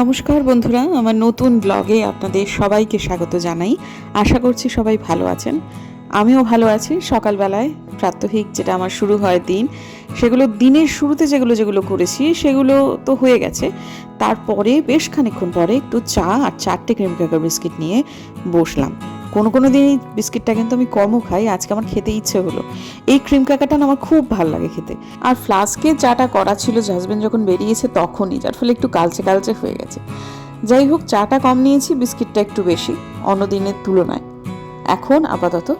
নমস্কার বন্ধুরা, আমার নতুন ব্লগে আপনাদের সবাইকে স্বাগত জানাই। আশা করছি সবাই ভালো আছেন। আমিও ভালো আছি। সকালবেলায় প্রাত্যহিক যেটা আমার শুরু হয় দিন, সেগুলো দিনের শুরুতে যেগুলো যেগুলো করেছি, সেগুলো তো হয়ে গেছে। তারপরে বেশ খানিক্ষণ পরে একটু চা আর চারটে ক্রিম ক্র্যাকার বিস্কিট নিয়ে বসলাম। কোনো কোনো দিন এই বিস্কিটটা কিন্তু আমি কমও খাই, আজকে আমার খেতে ইচ্ছে হলো। এই ক্রিম কাকাটা আমার খুব ভালো লাগে খেতে। আর ফ্লাস্কে চাটা করা ছিল হাজবেন্ড যখন বেরিয়েছে তখনই, যার ফলে একটু কালচে কালচে হয়ে গেছে। যাই হোক, চাটা কম নিয়েছি, বিস্কিটটা একটু বেশি, অন্য দিনের তুলনায়। এখন আপাতত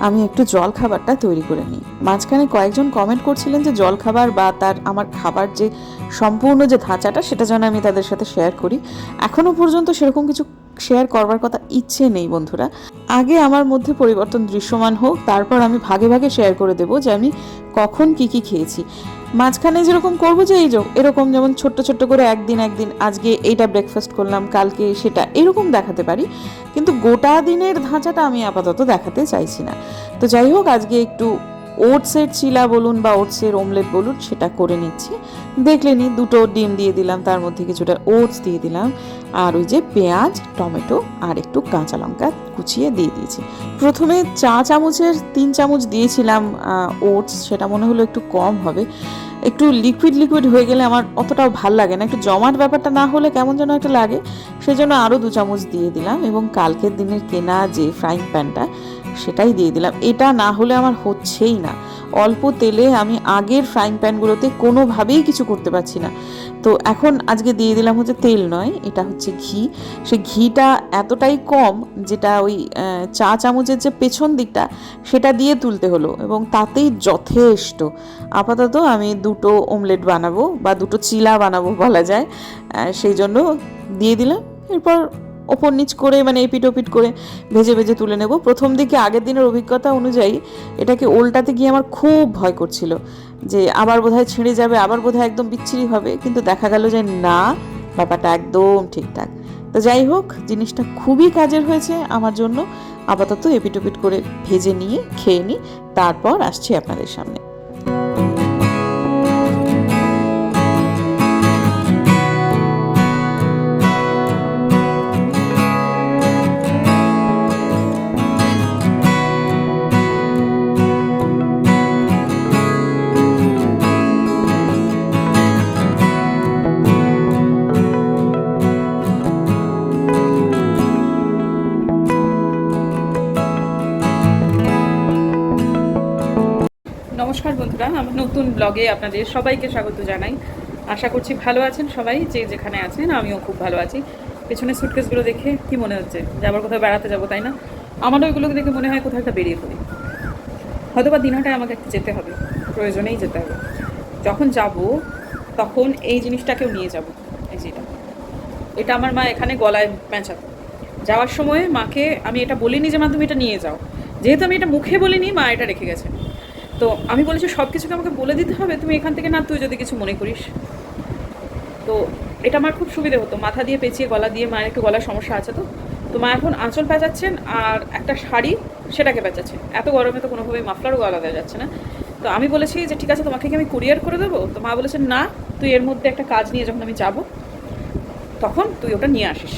আমি একটু জল খাবারটা তৈরি করে নিই। মাঝখানে কয়েকজন কমেন্ট করছিলেন যে জল খাবার বা তার আমার খাবার যে সম্পূর্ণ যে ধাঁচাটা, সেটা যেন আমি তাদের সাথে শেয়ার করি। এখনও পর্যন্ত সেরকম কিছু শেয়ার করবার কথা ইচ্ছে নেই বন্ধুরা। আগে আমার মধ্যে পরিবর্তন দৃশ্যমান হোক, তারপর আমি ভাগে ভাগে শেয়ার করে দেবো যে আমি কখন কি কি খেয়েছি। মাঝখানে যেরকম করব যে এই এরকম যেমন ছোট্ট ছোট্ট করে একদিন একদিন আজকে এইটা ব্রেকফাস্ট করলাম, কালকে সেটা, এরকম দেখাতে পারি। কিন্তু গোটা দিনের ধাঁচাটা আমি আপাতত দেখাতে চাইছি না। তো যাই হোক, আজকে একটু ওটসের চিলা বলুন বা ওটসের ওমলেট বলুন, সেটা করে নিচ্ছি। দেখলেনি দুটো ডিম দিয়ে দিলাম, তার মধ্যে কিছুটা ওটস দিয়ে দিলাম, আর ওই যে পেঁয়াজ, টমেটো আর একটু কাঁচা লঙ্কা কুচিয়ে দিয়ে দিয়েছি। প্রথমে চা চামচের তিন চামচ দিয়েছিলাম ওটস, সেটা মনে হলো একটু কম হবে। একটু লিকুইড লিকুইড হয়ে গেলে আমার অতটাও ভালো লাগে না, একটু জমাট ব্যাপারটা না হলে কেমন যেন একটা লাগে। সেজন্য আরও দু চামচ দিয়ে দিলাম, এবং কালকের দিনের কেনা যে ফ্রাইং প্যানটা সেটাই দিয়ে দিলাম। এটা না হলে আমার হচ্ছেই না। অল্প তেলে আমি আগের ফ্রাইং প্যানগুলোতে কোনোভাবেই কিছু করতে পারছি না। তো এখন আজকে দিয়ে দিলাম হচ্ছে তেল নয়, এটা হচ্ছে ঘি। সে ঘিটা এতটাই কম যেটা ওই চা চামচের যে পেছন দিকটা, সেটা দিয়ে তুলতে হলো এবং তাতেই যথেষ্ট। আপাতত আমি দুটো অমলেট বানাবো বা দুটো চিলা বানাবো বলা যায় সেই জন্য দিয়ে দিলাম। এরপর ওপর নিচ করে মানে এপিট ওপিট করে ভেজে ভেজে তুলে নেব। প্রথম দিকে আগের দিনের অভিজ্ঞতা অনুযায়ী এটাকে ওল্টাতে গিয়ে আমার খুব ভয় করছিল যে আবার বোধহয় ছিঁড়ে যাবে, আবার বোধহয় একদম বিচ্ছিরি হবে। কিন্তু দেখা গেল যে না, ব্যাপারটা একদম ঠিকঠাক। তো যাই হোক, জিনিসটা খুবই কাজের হয়েছে আমার জন্য। আপাতত এপিট ওপিট করে ভেজে নিয়ে, খেয়ে নিই। তারপর আসছি আপনাদের সামনে। নমস্কার বন্ধুরা, আমার নতুন ব্লগে আপনাদের সবাইকে স্বাগত জানাই। আশা করছি ভালো আছেন সবাই, যে যেখানে আছেন, আমিও খুব ভালো আছি। পেছনে সুটকেসগুলো দেখে কি মনে হচ্ছে? যে আবার কোথাও বেড়াতে যাব, তাই না? আমারও ওইগুলোকে দেখে মনে হয় কোথাও একটা বেরিয়ে পড়ি। হয়তো বা দিনহাটায় আমাকে একটু যেতে হবে, প্রয়োজনেই যেতে হবে। যখন যাব, তখন এই জিনিসটাকেও নিয়ে যাব, এই যেটা এটা। আমার মা এখানে গলায় পেঁচাতো। যাওয়ার সময় মাকে আমি এটা বলিনি যে, মা, তুমি এটা নিয়ে যাও। যেহেতু আমি এটা মুখে বলিনি, মা এটা রেখে গেছে তো আমি বলেছি সব কিছুকে আমাকে বলে দিতে হবে, তুমি এখান থেকে না, তুই যদি কিছু মনে করিস। তো এটা আমার খুব সুবিধে হতো, মাথা দিয়ে পেঁচিয়ে, গলা দিয়ে, মায়ের একটু গলার সমস্যা আছে তো। তো মা এখন আঁচল পেঁচাচ্ছেন, আর একটা শাড়ি সেটাকে পেঁচাচ্ছেন। এত গরমে তো কোনোভাবেই মাফলারও গলা দেওয়া যাচ্ছে না। তো আমি বলেছি যে, ঠিক আছে, তোমাকে কি আমি কুরিয়ার করে দেবো? তো মা বলেছেন না, তুই এর মধ্যে একটা কাজ নিয়ে যখন আমি যাব, তখন তুই ওটা নিয়ে আসিস।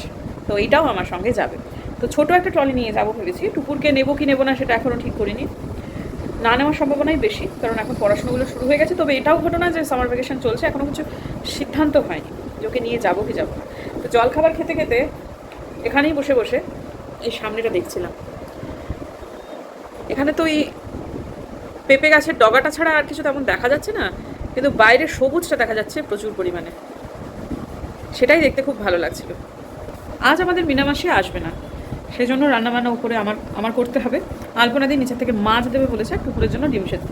তো এইটাও আমার সঙ্গে যাবে। তো ছোট একটা ট্রলি নিয়ে যাব ভেবেছি। টুকুরকে নেব কি নেব না, সেটা এখনও ঠিক করিনি। না নেওয়ার সম্ভাবনাই বেশি, কারণ এখন পড়াশোনাগুলো শুরু হয়ে গেছে। তবে এটাও ঘটনা যে সামার ভ্যাকেশন চলছে এখনও কিছু সিদ্ধান্ত হয়নি যে ওকে নিয়ে যাব কি যাব না। তো জল খাবার খেতে খেতে এখানেই বসে বসে এই সামনেটা দেখছিলাম। এখানে তো এই পেঁপে গাছের ডগাটা ছাড়া আর কিছু তেমন দেখা যাচ্ছে না, কিন্তু বাইরে সবুজটা দেখা যাচ্ছে প্রচুর পরিমাণে। সেটাই দেখতে খুব ভালো লাগছিল। আজ আমাদের মিনামাসি আসবে না সেই জন্য রান্নাবান্না উপরে আমার আমার করতে হবে। আলপনা দিয়ে নিচের থেকে মাছ দেবে বলেছে, টুকুরের জন্য ডিম সেদ্ধ।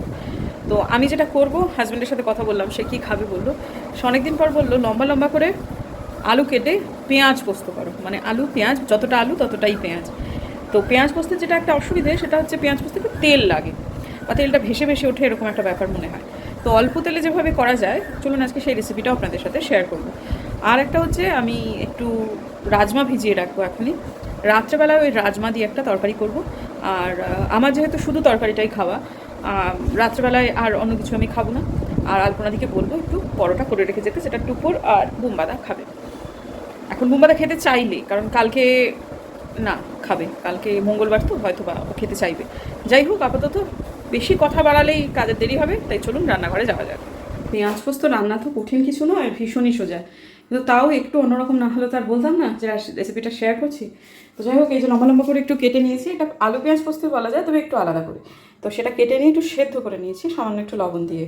তো আমি যেটা করব হাজব্যান্ডের সাথে কথা বললাম, সে কী খাবে বলল। সে অনেকদিন পর বলল, লম্বা লম্বা করে আলু কেটে পেঁয়াজ পোস্ত করো। মানে আলু, পেঁয়াজ, যতটা আলু, ততটাই পেঁয়াজ। তো পেঁয়াজ পোস্তের যেটা একটা অসুবিধে, সেটা হচ্ছে পেঁয়াজ পোস্তে একটু তেল লাগে বা তেলটা ভেসে ভেসে ওঠে, এরকম একটা ব্যাপার মনে হয়। তো অল্প তেলে যেভাবে করা যায়, চলুন আজকে সেই রেসিপিটাও আপনাদের সাথে শেয়ার করব। আর একটা হচ্ছে, আমি একটু রাজমা ভিজিয়ে রাখব এখনই। রাত্রেবেলায় ওই রাজমা দিয়ে একটা তরকারি করব। আর আমার যেহেতু শুধু তরকারিটাই খাওয়া রাত্রেবেলায় আর অন্য কিছু আমি খাব না। আর আলপনাদিকে বলব, একটু পরোটা করে রেখে যেতে, সেটা টুপুর আর বুমবাদা খাবে। এখন বুম্বাদা খেতে চাইলে, কারণ কালকে না, খাবে। কালকে মঙ্গলবার তো হয়তো বা ও খেতে চাইবে। যাই হোক, আপাতত বেশি কথা বাড়ালেই কাজের দেরি হবে, তাই চলুন রান্নাঘরে যাওয়া যাক। পেঁয়াজ পোস্ত রান্না তো কঠিন কিছু নয়, ভীষণই সোজা। কিন্তু তাও একটু অন্যরকম না হলে তো আর বলতাম না যে রেসিপিটা শেয়ার করছি। তো যাই হোক, এই যে লম্বা লম্বা করে একটু কেটে নিয়েছি। এটা আলু, পেঁয়াজ, পোস্ত বলা যায়, তবে একটু আলাদা করে। তো সেটা কেটে নিয়ে একটু সেদ্ধ করে নিয়েছি, সামান্য একটু লবণ দিয়ে।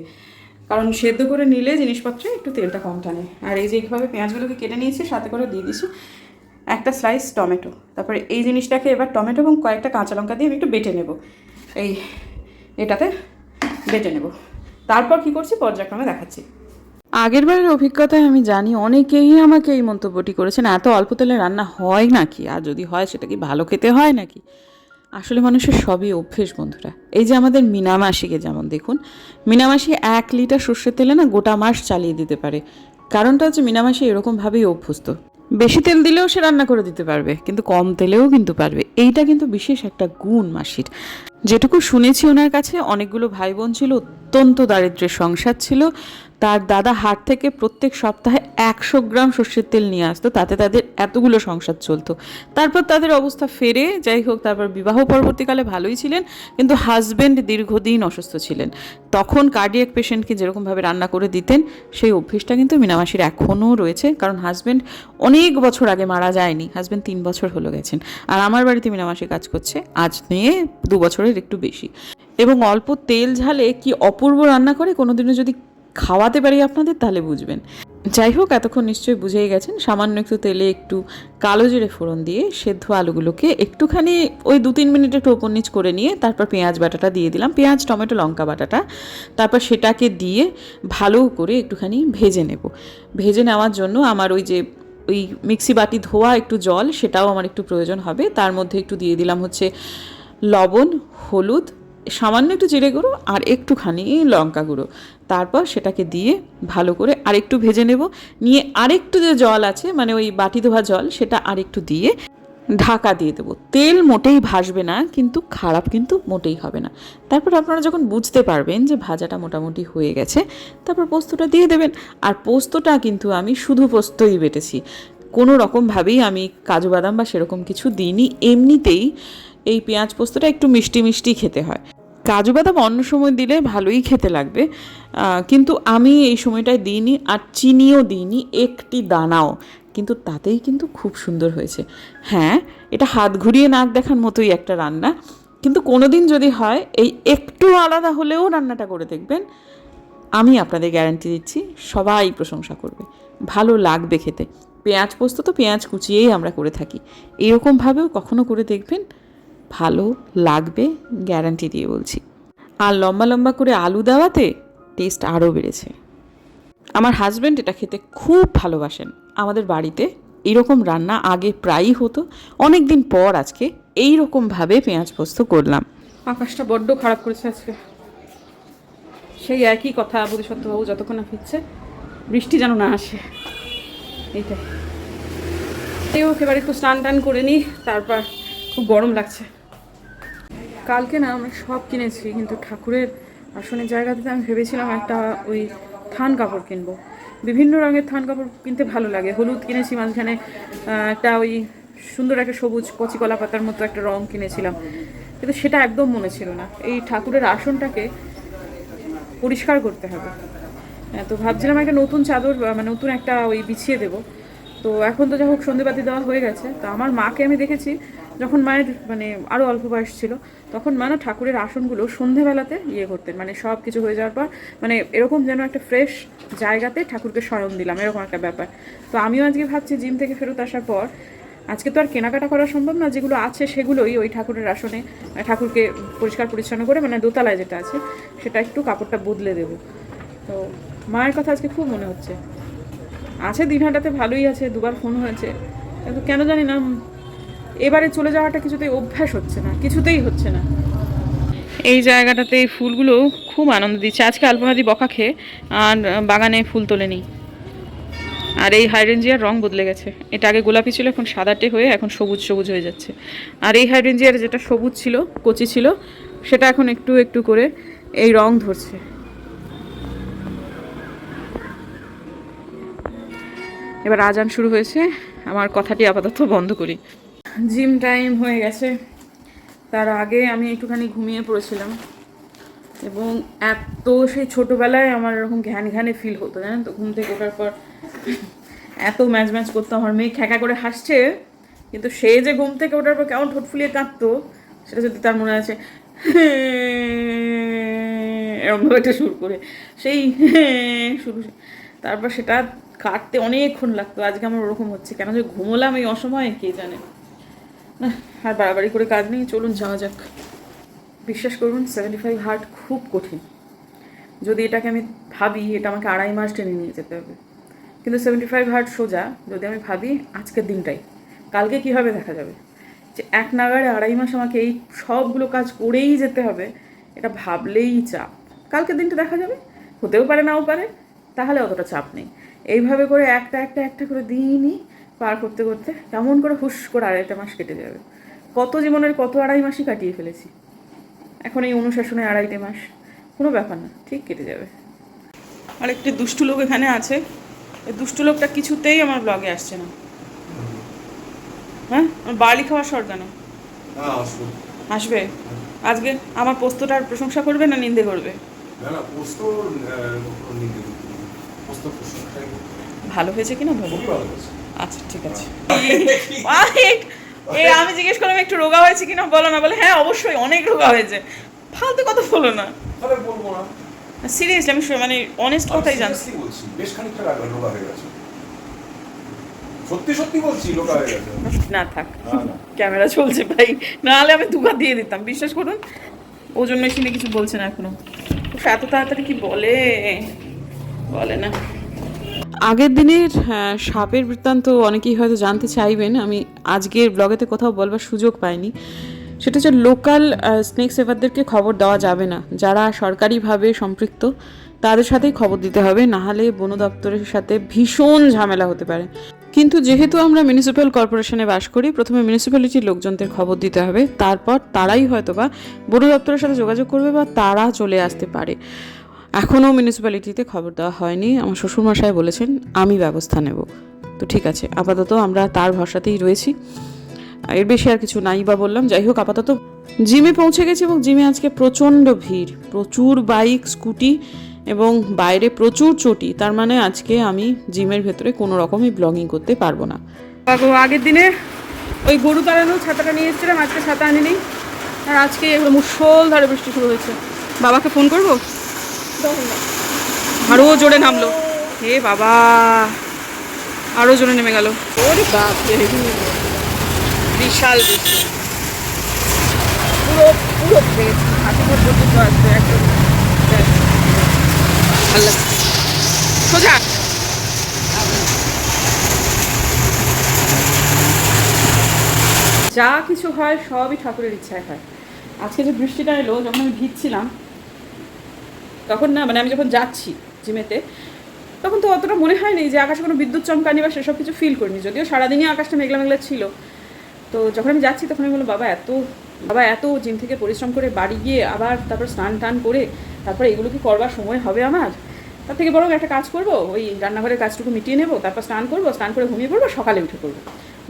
কারণ সেদ্ধ করে নিলে জিনিসপত্রে একটু তেলটা কম টানে। আর এই যে এইভাবে পেঁয়াজগুলোকে কেটে নিয়েছি, সাথে করে দিয়ে দিয়েছি একটা স্লাইস টমেটো। তারপরে এই জিনিসটাকে এবার টমেটো এবং কয়েকটা কাঁচা লঙ্কা দিয়ে আমি একটু বেটে নেব। এই এটাতে বেটে নেব। তারপর কি করছি? পর্যায়ক্রমে দেখাচ্ছি। আগের বারের অভিজ্ঞতায় আমি জানি অনেকেই আমাকে এই মন্তব্যটি করেছেন, এত অল্প তেলে রান্না হয় নাকি? আর যদি হয়, সেটা কি ভালো খেতে হয় নাকি? আসলে মানুষের সবই অভ্যেস, বন্ধুরা। এই যে আমাদের মিনামাসিকে যেমন দেখুন, মিনামাসি এক লিটার সর্ষের তেলে না গোটা মাস চালিয়ে দিতে পারে। কারণটা হচ্ছে মিনামাসি এরকমভাবেই অভ্যস্ত। বেশি তেল দিলেও সে রান্না করে দিতে পারবে, কিন্তু কম তেলেও কিন্তু পারবে। এইটা কিন্তু বিশেষ একটা গুণ মাসির। যেটুকু শুনেছি ওনার কাছে, অনেকগুলো ভাই বোন ছিল, অত্যন্ত দারিদ্র্যের সংসার ছিল। তার দাদা হাট থেকে প্রত্যেক সপ্তাহে একশো গ্রাম সর্ষের তেল নিয়ে আসতো, তাতে তাদের এতগুলো সংসার চলতো। তারপর তাদের অবস্থা ফেরে, যাই হোক, তারপর বিবাহ পরবর্তীকালে ভালোই ছিলেন, কিন্তু হাজব্যান্ড দীর্ঘদিন অসুস্থ ছিলেন। তখন কার্ডিয়াক পেশেন্টকে যেরকমভাবে রান্না করে দিতেন, সেই অভ্যেসটা কিন্তু মিনামাসির এখনও রয়েছে, কারণ হাজবেন্ড অনেক বছর আগে মারা যায়নি হাজব্যান্ড তিন বছর হলো গেছেন। আর আমার বাড়িতে মিনামাসি কাজ করছে, আজ নিয়ে দু বছরের একটু বেশি। এবং অল্প তেল ঝালে কি অপূর্ব রান্না করে, কোনোদিনও যদি খাওয়াতে পারি আপনাদের, তাহলে বুঝবেন। যাই হোক, এতক্ষণ নিশ্চয়ই বুঝেই গেছেন। সামান্য একটু তেলে একটু কালো জিরে ফোড়ন দিয়ে সেদ্ধ আলুগুলোকে একটুখানি ওই দু তিন মিনিট একটু ওপর নিচ করে নিয়ে তারপর পেঁয়াজ বাটাটা দিয়ে দিলাম। পেঁয়াজ, টমেটো, লঙ্কা বাটাটা। তারপর সেটাকে দিয়ে ভালো করে একটুখানি ভেজে নেব। ভেজে নেওয়ার জন্য আমার ওই যে ওই মিক্সি বাটি ধোয়া একটু জল, সেটাও আমার একটু প্রয়োজন হবে। তার মধ্যে একটু দিয়ে দিলাম হচ্ছে লবণ, হলুদ, সামান্য একটু জিরে গুঁড়ো আর একটুখানি লঙ্কা গুঁড়ো। তারপর সেটাকে দিয়ে ভালো করে আরেকটু ভেজে নেব। নিয়ে আরেকটু যে জল আছে মানে ওই বাটি ধোয়া জল, সেটা আরেকটু দিয়ে ঢাকা দিয়ে দেবো। তেল মোটেই ভাসবে না, কিন্তু খারাপ কিন্তু মোটেই হবে না। তারপর আপনারা যখন বুঝতে পারবেন যে ভাজাটা মোটামুটি হয়ে গেছে, তারপর পোস্তটা দিয়ে দেবেন। আর পোস্তটা কিন্তু আমি শুধু পোস্তই বেটেছি। কোনো রকমভাবেই আমি কাজু বাদাম বা সেরকম কিছু দিইনি। এমনিতেই এই পেঁয়াজ পোস্তটা একটু মিষ্টি মিষ্টি খেতে হয়। কাজু বাদাম অন্য সময় দিলে ভালোই খেতে লাগবে। কিন্তু আমি এই সময়টায় দিইনি আর চিনিও দিইনি, একটি দানাও। কিন্তু তাতেই কিন্তু খুব সুন্দর হয়েছে। হ্যাঁ এটা হাত ঘুরিয়ে নাক দেখার মতোই একটা রান্না। কিন্তু কোনো দিন যদি হয়, এই একটু আলাদা হলেও রান্নাটা করে দেখবেন। আমি আপনাদের গ্যারান্টি দিচ্ছি, সবাই প্রশংসা করবে। ভালো লাগবে খেতে। পেঁয়াজ পোস্ত তো পেঁয়াজ কুচিয়েই আমরা করে থাকি। এরকমভাবেও কখনো করে দেখবেন? ভালো লাগবে গ্যারান্টি দিয়ে বলছি। আর লম্বা লম্বা করে আলু দেওয়াতে টেস্ট আরও বেড়েছে। আমার হাজব্যান্ড এটা খেতে খুব ভালোবাসেন। আমাদের বাড়িতে এরকম রান্না আগে প্রায়ই হতো। অনেক দিন পর আজকে এই রকমভাবে পেঁয়াজ পোস্ত করলাম। আকাশটা বড্ড খারাপ করেছে আজকে। সেই একই কথা বোধিসত্ত্ববাবু যতক্ষণ না ফিরছে, বৃষ্টি যেন না আসে। এইটাই। এই হোক এবার একটু স্নান টান করে নিই, তারপর খুব গরম লাগছে। কালকে না আমরা সব কিনেছি কিন্তু ঠাকুরের আসনের জায়গাতে আমি ভেবেছিলাম একটা ওই থান কাপড় কিনবো। বিভিন্ন রঙের থান কাপড় কিনতে ভালো লাগে। হলুদ কিনেছি মাঝখানে একটা ওই সুন্দর একটা সবুজ কচি কলা পাতার মতো একটা রং কিনেছিলাম। কিন্তু সেটা একদম মনে ছিল না। এই ঠাকুরের আসনটাকে পরিষ্কার করতে হবে। হ্যাঁ, তো ভাবছিলাম একটা নতুন চাদর মানে নতুন একটা ওই বিছিয়ে দেবো। তো এখন তো যাই হোক সন্ধেবাতি দেওয়া হয়ে গেছে। তো আমার মাকে আমি দেখেছি যখন মায়ের মানে আরও অল্প বয়স ছিল তখন মা না ঠাকুরের আসনগুলো সন্ধেবেলাতে ইয়ে করতেন। মানে সব কিছু হয়ে যাওয়ার পর মানে এরকম যেন একটা ফ্রেশ জায়গাতে ঠাকুরকে শয়ন দিলাম এরকম একটা ব্যাপার। তো আমিও আজকে ভাবছি জিম থেকে ফেরত আসার পর আজকে তো আর কেনাকাটা করা সম্ভব না যেগুলো আছে সেগুলোই ওই ঠাকুরের আসনে আহ, ঠাকুরকে পরিষ্কার পরিচ্ছন্ন করে মানে দোতলায় যেটা আছে সেটা একটু কাপড়টা বদলে দেবো। তো মায়ের কথা আজকে খুব মনে হচ্ছে। আছে দিনহাটাতে ভালোই আছে দুবার ফোন হয়েছে। কিন্তু কেন জানি না এবারে চলে যাওয়াটা কিছুতেই অভ্যাস হচ্ছে না, কিছুতেই হচ্ছে না। এই জায়গাটাতে এই ফুলগুলো খুব আনন্দ দিচ্ছে। আজকে আলপনাদি বকা খেয়ে আর বাগানে ফুল তোলেনি। আর এই হাইড্রেঞ্জিয়ার রং বদলে গেছে। এটা আগে গোলাপি ছিল, এখন সাদাটে হয়ে এখন সবুজ সবুজ হয়ে যাচ্ছে। আর এই হাইড্রেঞ্জিয়ার যেটা সবুজ ছিল, কচি ছিল, সেটা এখন একটু একটু করে এই রং ধরছে। এবার আজান শুরু হয়েছে। আমার কথাটি আপাতত বন্ধ করি। জিম টাইম হয়ে গেছে। তার আগে আমি একটুখানি ঘুমিয়ে পড়েছিলাম। এবং এত সেই ছোটোবেলায় আমার এরকম ঘ্যান ঘ্যানে ফিল হতো, জানেন তো? ঘুম থেকে ওঠার পর এত ম্যাচ ম্যাচ করতো, আমার মেয়ে খ্যাঁকা করে হাসছে, কিন্তু সে যে ঘুম থেকে ওঠার পর কেমন ঠোঁট ফুলিয়ে কাঁদতো, সেটা যদি তার মনে আছে এরকমভাবে একটা সুর করে, সেই শুরু তারপর সেটা কাটতে অনেকক্ষণ লাগতো, আজকে আমার ওরকম হচ্ছে। কেন যে ঘুমোলাম এই অসময়ে, কে জানে? আর বাড়াবাড়ি করে কাজ নেই, চলুন যাওয়া যাক। বিশ্বাস করুন সেভেন্টি ফাইভ হার্ট খুব কঠিন। যদি এটাকে আমি ভাবি, এটা আমাকে আড়াই মাস টেনে নিয়ে যেতে হবে। কিন্তু সেভেন্টি ফাইভ হার্ট সোজা, যদি আমি ভাবি, আজকের দিনটাই। কালকে কীভাবে দেখা যাবে। যে এক নাগাড়ে আড়াই মাস আমাকে এই সবগুলো কাজ করেই যেতে হবে, এটা ভাবলেই চাপ। কালকের দিনটা দেখা যাবে। হতেও পারে, নাও পারে, তাহলে অতটা চাপ নেই। এইভাবে করে একটা একটা একটা করে দিনই পার করতে করতে কেমন করে হুশ করে আড়াইটা মাস কেটে যাবে। কত জীবনের কত আড়াই মাসই কাটিয়ে ফেলেছি। এখন এই অনুশাসনে আড়াইটে মাস কোনো ব্যাপার না ঠিক কেটে যাবে। আর একটি দুষ্টু লোক এখানে আছে। এই দুষ্টু লোকটা কিছুতেই আমার ব্লগে আসছে না। হ্যাঁ? আমার বার্লি খাওয়ার শর কেন? আসবে। আজকে আমার পোস্তটার প্রশংসা করবে না নিন্দে করবে। ভালো হয়েছে কিনা ভালো আচ্ছা ঠিক আছে। এ আমি জিজ্ঞেস করলাম একটু রোগা হয়েছে কিনা? বলো না বলে হ্যাঁ অবশ্যই অনেক রোগা হয়েছে। ফালতু কথা বলো না। বলব না। সিরিয়াসলি আমি মানে অনেস্ট কথাই জানছি বলছি বেশ খানিকটা রাগ রোগা হয়ে গেছে। সত্যি সত্যি বলছি রোগা হয়ে গেছে। না থাক। ক্যামেরা চলছে ভাই। নাহলে আমি দুঘা দিয়ে দিতাম বিশ্বাস করুন। ওজন মেশিনে কিছু বলছে না এখনও। এত তাড়াতাড়ি কি বলে? বলে না। আগের দিনের সাপের বৃত্তান্ত অনেকেই হয়তো জানতে চাইবেন। আমি আজকের ব্লগেতে কোথাও বলবার সুযোগ পাইনি। সেটা হচ্ছে লোকাল স্নেক সেভারদেরকে খবর দেওয়া যাবে না। যারা সরকারিভাবে সম্পৃক্ত, তাদের সাথেই খবর দিতে হবে। নাহলে বন দপ্তরের সাথে ভীষণ ঝামেলা হতে পারে। কিন্তু যেহেতু আমরা মিউনিসিপ্যাল কর্পোরেশনে বাস করি, প্রথমে মিউনিসিপ্যালিটির লোকজনদের খবর দিতে হবে। তারপর তারাই হয়তো বা বন দপ্তরের সাথে যোগাযোগ করবে বা তারা চলে আসতে পারে। এখনও মিউনিসিপ্যালিটিতে খবর দেওয়া হয়নি। আমার শ্বশুরমশাই বলেছেন, আমি ব্যবস্থা নেব। তো ঠিক আছে, আপাতত আমরা তার ভরসাতেই রয়েছি। এর বেশি আর কিছু নাই বা বললাম। যাই হোক, আপাতত জিমে পৌঁছে গেছি এবং জিমে আজকে প্রচণ্ড ভিড়। প্রচুর বাইক, স্কুটি এবং বাইরে প্রচুর চটি। তার মানে আজকে আমি জিমের ভেতরে কোনো রকমই ব্লগিং করতে পারব না। আগের দিনে ওই গরু তাড়ানো, ছাতাটা নিয়ে এসেছিলাম, আজকে ছাতা আনিনি। আর আজকে এগুলো মুসলধারে বৃষ্টি শুরু হয়েছে। বাবাকে ফোন করব? আরও জোরে নামলো। হে বাবা আরও জোরে নেমে গেল। বিশাল বৃষ্টি পুরো পুরো পর্যন্ত আসবে একদম। সোজা। যা কিছু হয় সবই ঠাকুরের ইচ্ছায় হয়। আজকে যে বৃষ্টিটা এলো যখন আমি ভিজছিলাম তখন না মানে আমি যখন যাচ্ছি জিমেতে, তখন তো অতটা মনে হয়নি যে আকাশে কোনো বিদ্যুৎ চমকানি বা সেসব কিছু ফিল করিনি। যদিও সারাদিনই আকাশটা মেঘলা মেঘলা ছিল। তো যখন আমি যাচ্ছি তখন আমি বললাম, বাবা, এত বাবা, এত জিম থেকে পরিশ্রম করে বাড়ি গিয়ে আবার তারপর স্নান টান করে তারপর এগুলো কি করবার সময় হবে আমার? তার থেকে বরং একটা কাজ করব, ওই রান্নাঘরের কাজটুকু মিটিয়ে নেব, তারপর স্নান করব, স্নান করে ঘুমিয়ে পড়ব, সকালে উঠে পড়ব।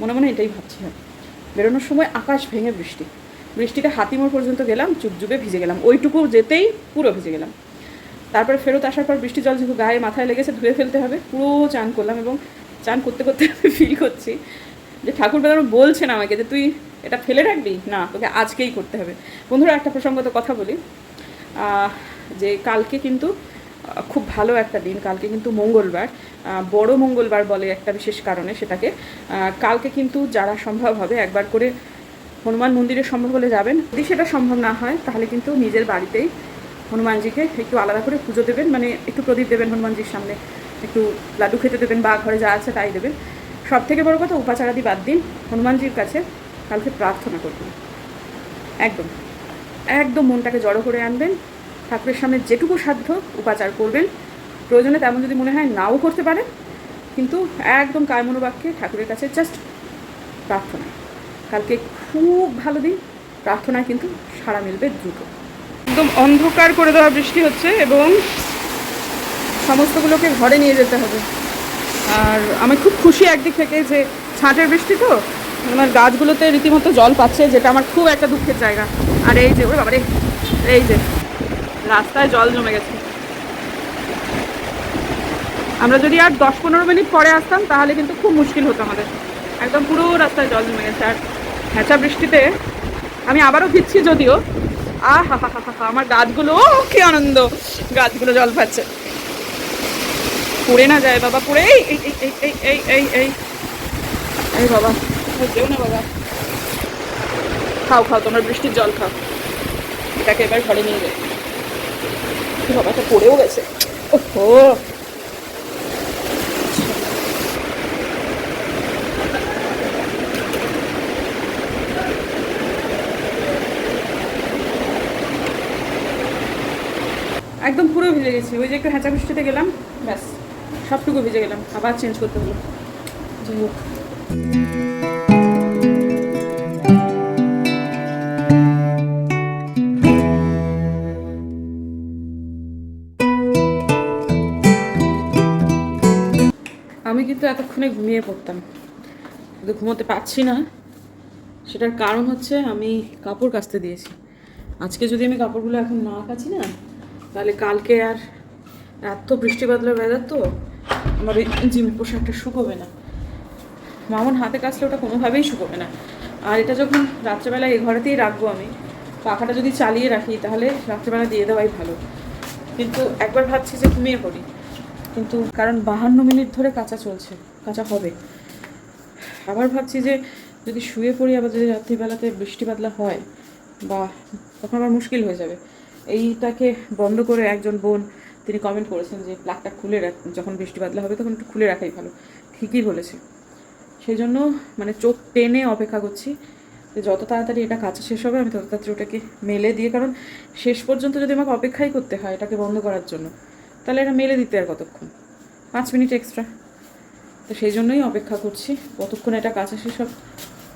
মনে মনে এটাই ভাবছি আমি। বেরোনোর সময় আকাশ ভেঙে বৃষ্টি। বৃষ্টিতে হাতিমোড় পর্যন্ত গেলাম, চুপচুপে ভিজে গেলাম। ওইটুকু যেতেই পুরো ভিজে গেলাম। তারপরে ফেরত আসার পর বৃষ্টি জল যেহেতু গায়ে মাথায় লেগেছে, ধুয়ে ফেলতে হবে। পুরো চান করলাম এবং চান করতে করতে ফিল করছি যে ঠাকুর বেদানো বলছেন আমাকে যে তুই এটা ফেলে রাখবি? না, তোকে আজকেই করতে হবে। বন্ধুরা, একটা প্রসঙ্গত কথা বলি। যে কালকে কিন্তু খুব ভালো একটা দিন। কালকে কিন্তু মঙ্গলবার। বড় মঙ্গলবার বলে একটা বিশেষ কারণে সেটাকে। কালকে কিন্তু যারা সম্ভব হবে, একবার করে হনুমান মন্দিরে সম্ভব হলে যাবেন। যদি সেটা সম্ভব না হয়, তাহলে কিন্তু নিজের বাড়িতেই হনুমানজিকে একটু আলাদা করে পুজো দেবেন মানে একটু প্রদীপ দেবেন হনুমানজির সামনে, একটু লাড্ডু খেতে দেবেন, বা ঘরে যা আছে তাই দেবেন। সব থেকে বড় কথা উপাচারাদি বাদ দিন, হনুমানজির কাছে কালকে প্রার্থনা করবেন। একদম একদম মনটাকে জড়ো করে আনবেন, ঠাকুরের সামনে যেটুকু সাধ্য উপাচার করবেন। প্রয়োজনে তেমন যদি মনে হয় নাও করতে পারেন, কিন্তু একদম কায়মনোবাক্যে ঠাকুরের কাছে জাস্ট প্রার্থনা। কালকে খুব ভালো দিন, প্রার্থনায় কিন্তু সাড়া মিলবে দ্রুত। একদম অন্ধকার করে দেওয়া বৃষ্টি হচ্ছে এবং সমস্তগুলোকে ঘরে নিয়ে যেতে হবে। আর আমি খুব খুশি একদিক থেকে যে ছাঁটের বৃষ্টি তো, আমার গাছগুলোতে রীতিমতো জল পাচ্ছে, যেটা আমার খুব একটা দুঃখের জায়গা। আর এই যে, ওরে বাবারে, এই যে, রাস্তায় জল জমে গেছে। আমরা যদি আর দশ পনেরো মিনিট পরে আসতাম, তাহলে কিন্তু খুব মুশকিল হতো আমাদের। একদম পুরো রাস্তায় জল জমে গেছে। আর হ্যাঁচা বৃষ্টিতে আমি আবারও ভিজছি যদিও আহ হা হা হা আমার গাছগুলো কি আনন্দ। গাছগুলো জল পাচ্ছে। পড়ে না যায় বাবা পড়ে। এই এই এই এই এই এই এই বাবা ও, যেও না বাবা। খাও খাও তোমার বৃষ্টির জল খাও। এটাকে এবার ঘরে নিয়ে কি বাবা এটা পড়েও গেছে। ওহো। একদম পুরো ভিজে গেছি। ওই যে একটু হ্যাঁচা বৃষ্টিতে গেলাম, ব্যাস, সবটুকু ভিজে গেলাম। আবার চেঞ্জ করতে হলো। আমি কিন্তু এতক্ষণে ঘুমিয়ে পড়তাম। কিন্তু ঘুমোতে পারছি না। সেটার কারণ হচ্ছে আমি কাপড় কাচতে দিয়েছি। আজকে যদি আমি কাপড়গুলো এখন না কাচি না তাহলে কালকে আর এত বৃষ্টি বাদলের ওয়েদার তো। আমার ওই জিমের পোশাকটা শুকোবে না। মামন হাতে কাচলে ওটা কোনোভাবেই শুকোবে না। আর এটা যখন রাত্রেবেলা এই ঘরেতেই রাখব আমি, পাখাটা যদি চালিয়ে রাখি, তাহলে রাত্রেবেলা দিয়ে দেওয়াই ভালো। কিন্তু একবার ভাবছি যে ঘুমিয়ে পড়ি। কিন্তু কারণ বাহান্ন মিনিট ধরে কাঁচা চলছে, কাঁচা হবে। আবার ভাবছি যে যদি শুয়ে পড়ি, আবার যদি রাত্রিবেলাতে বৃষ্টি বাদলা হয়, বা তখন আবার মুশকিল হয়ে যাবে। এইটাকে বন্ধ করে একজন বোন, তিনি কমেন্ট করেছেন যে প্লাগটা খুলে রাখ, যখন বৃষ্টি বাদলা হবে তখন একটু খুলে রাখাই ভালো। ঠিকই বলেছে। সেই জন্য মানে চোখ টেনে অপেক্ষা করছি যে যত তাড়াতাড়ি এটা কাছে শেষ হবে, আমি তত তাড়াতাড়ি ওটাকে মেলে দিয়ে, কারণ শেষ পর্যন্ত যদি আমাকে অপেক্ষাই করতে হয় এটাকে বন্ধ করার জন্য, তাহলে এটা মেলে দিতে আর কতক্ষণ? পাঁচ মিনিট এক্সট্রা তো সেই জন্যই অপেক্ষা করছি, কতক্ষণ এটা কাছে শেষ হবে,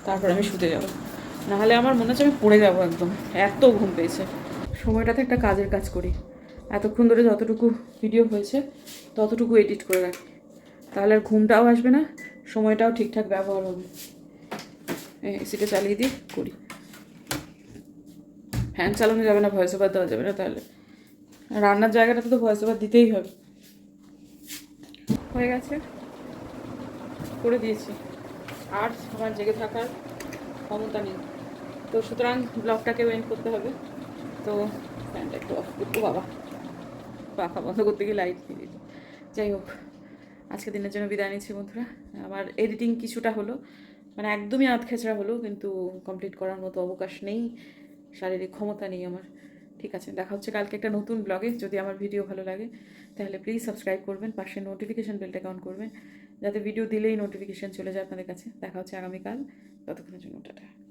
তারপর আমি শুতে যাব। নাহলে আমার মনে হচ্ছে আমি পড়ে যাব একদম, এত ঘুম পেয়েছে। সময়টাতে একটা কাজের কাজ করি। এতক্ষণ ধরে যতটুকু ভিডিও হয়েছে, ততটুকু এডিট করে রাখি। তাহলে আর ঘুমটাও আসবে না, সময়টাও ঠিকঠাক ব্যবহার হবে। এসিটা চালিয়ে দিয়ে করি। ফ্যান চালানো যাবে না ভয়েস ওভার দেওয়া যাবে না তাহলে। রান্নার জায়গাটাতে তো ভয়েস ওভার দিতেই হবে। হয়ে গেছে। করে দিয়েছি। আর আমার জেগে থাকার ক্ষমতা নেই। তো সুতরাং ব্লগটাকে ওয়েন্ড করতে হবে। তো ফ্যানটা একটু অফ করব বাবা। পাখা বন্ধ করতে গিয়ে লাইট দিয়ে যাই হোক, আজকে দিনের জন্য বিদায় নিচ্ছি বন্ধুরা। আমার এডিটিং কিছুটা হলো মানে একদমই আধ খেচড়া হলো, কিন্তু কমপ্লিট করার মতো অবকাশ নেই, শারীরিক ক্ষমতা নেই আমার। ঠিক আছে, দেখা হচ্ছে কালকে একটা নতুন ব্লগে যদি আমার ভিডিও ভালো লাগে, তাহলে প্লিজ সাবস্ক্রাইব করবেন, পাশে নোটিফিকেশান বেলটাকে অন করবেন, যাতে ভিডিও দিলেই নোটিফিকেশান চলে যায় আপনাদের কাছে। দেখা হচ্ছে আগামীকাল। ততক্ষণের জন্য টাটা।